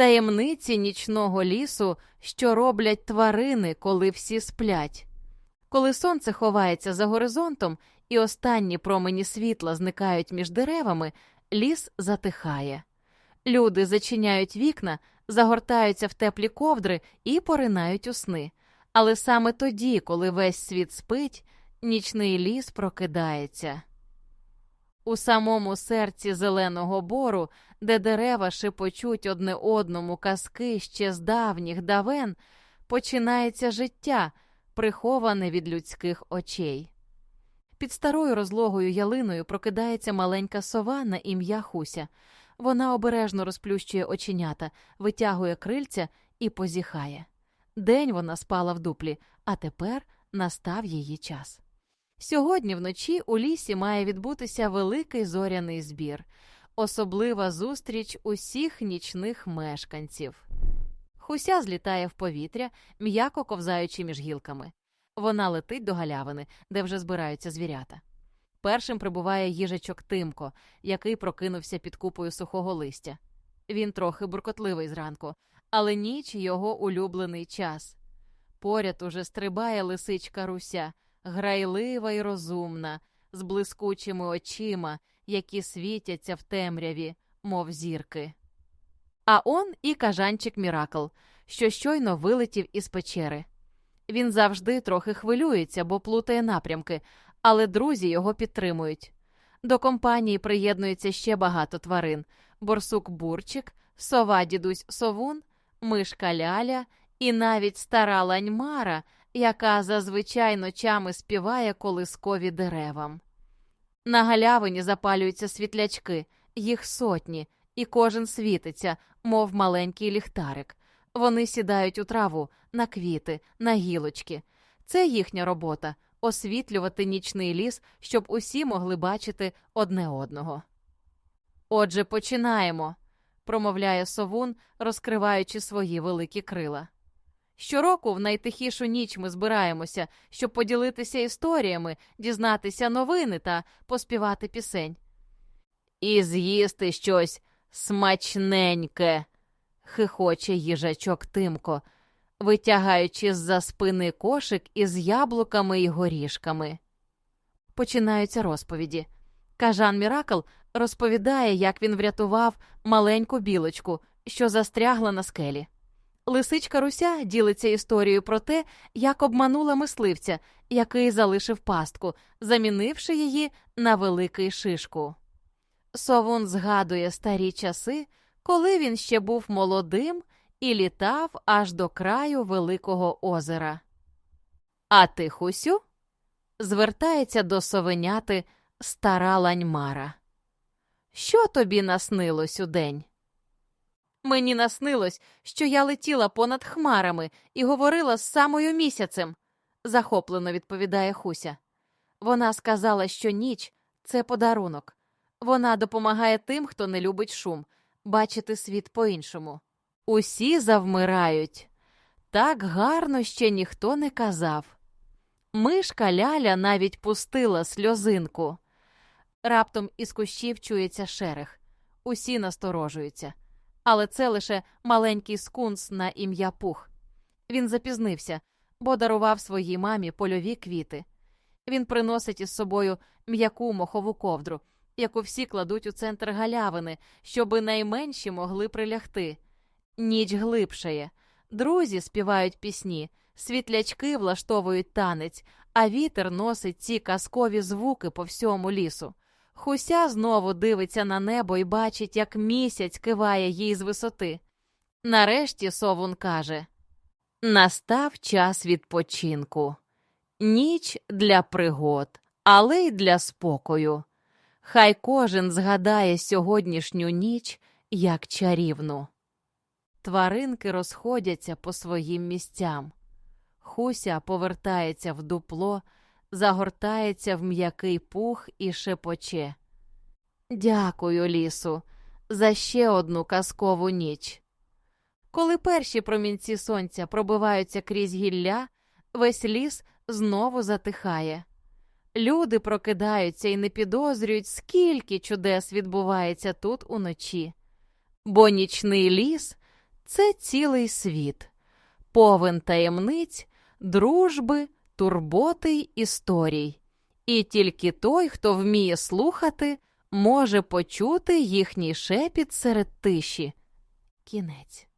таємниці нічного лісу, що роблять тварини, коли всі сплять. Коли сонце ховається за горизонтом і останні промені світла зникають між деревами, ліс затихає. Люди зачиняють вікна, загортаються в теплі ковдри і поринають у сни. Але саме тоді, коли весь світ спить, нічний ліс прокидається. У самому серці зеленого бору, де дерева шепочуть одне одному казки ще з давніх давен, починається життя, приховане від людських очей. Під старою розлогою ялиною прокидається маленька сова на ім'я Хуся. Вона обережно розплющує оченята, витягує крильця і позіхає. День вона спала в дуплі, а тепер настав її час. Сьогодні вночі у лісі має відбутися великий зоряний збір, особлива зустріч усіх нічних мешканців. Хуся злітає в повітря, м'яко ковзаючи між гілками. Вона летить до галявини, де вже збираються звірята. Першим прибуває їжачок Тимко, який прокинувся під купою сухого листя. Він трохи буркотливий зранку, але ніч його улюблений час. Поряд уже стрибає лисичка Руся, грайлива й розумна, з блискучими очима, які світяться в темряві, мов зірки. А он і кажанчик Міракл, що щойно вилетів із печери. Він завжди трохи хвилюється, бо плутає напрямки, але друзі його підтримують. До компанії приєднується ще багато тварин: борсук Бурчик, сова дідусь Совун, мишка Ляля і навіть стара ланьмара, яка зазвичай ночами співає колискові деревам. На галявині запалюються світлячки, їх сотні, і кожен світиться, мов маленький ліхтарик. Вони сідають у траву, на квіти, на гілочки. Це їхня робота освітлювати нічний ліс, щоб усі могли бачити одне одного. Отже, починаємо, промовляє совун, розкриваючи свої великі крила. Щороку в найтихішу ніч ми збираємося, щоб поділитися історіями, дізнатися новини та поспівати пісень. І з'їсти щось смачненьке, хихоче їжачок Тимко, витягаючи з-за спини кошик із яблуками й горішками. Починаються розповіді. Кажан Міракл розповідає, як він врятував маленьку білочку, що застрягла на скелі. Лисичка Руся ділиться історією про те, як обманула мисливця, який залишив пастку, замінивши її на великий шишку. Совун згадує старі часи, коли він ще був молодим і літав аж до краю Великого озера. А ти, Хусю? звертається до совеняти стара ланьмара. Що тобі наснилось у день? Мені наснилось, що я летіла понад хмарами і говорила з самою місяцем, захоплено відповідає Хуся. Вона сказала, що ніч це подарунок. Вона допомагає тим, хто не любить шум, бачити світ по-іншому. Усі завмирають. Так гарно ще ніхто не казав. Мишка Ляля навіть пустила сльозинку. Раптом із кущів чується шерех. Усі насторожуються. Але це лише маленький скунс на ім'я Пух. Він запізнився, бо дарував своїй мамі польові квіти. Він приносить із собою м'яку мохову ковдру, яку всі кладуть у центр галявини, щоби найменші могли прилягти. Ніч глибшає. Друзі співають пісні, світлячки влаштовують танець, а вітер носить ці казкові звуки по всьому лісу. Хуся знову дивиться на небо і бачить, як місяць киває їй з висоти. Нарешті совун каже Настав час відпочинку. Ніч для пригод, але й для спокою. Хай кожен згадає сьогоднішню ніч як чарівну. Тваринки розходяться по своїм місцям. Хуся повертається в дупло, загортається в м'який пух і шепоче. Дякую, лісу, за ще одну казкову ніч. Коли перші промінці сонця пробиваються крізь гілля, весь ліс знову затихає. Люди прокидаються і не підозрюють, скільки чудес відбувається тут уночі. Бо нічний ліс це цілий світ, повен таємниць, дружби, турботи й історій. І тільки той, хто вміє слухати, може почути їхній шепіт серед тиші. Кінець.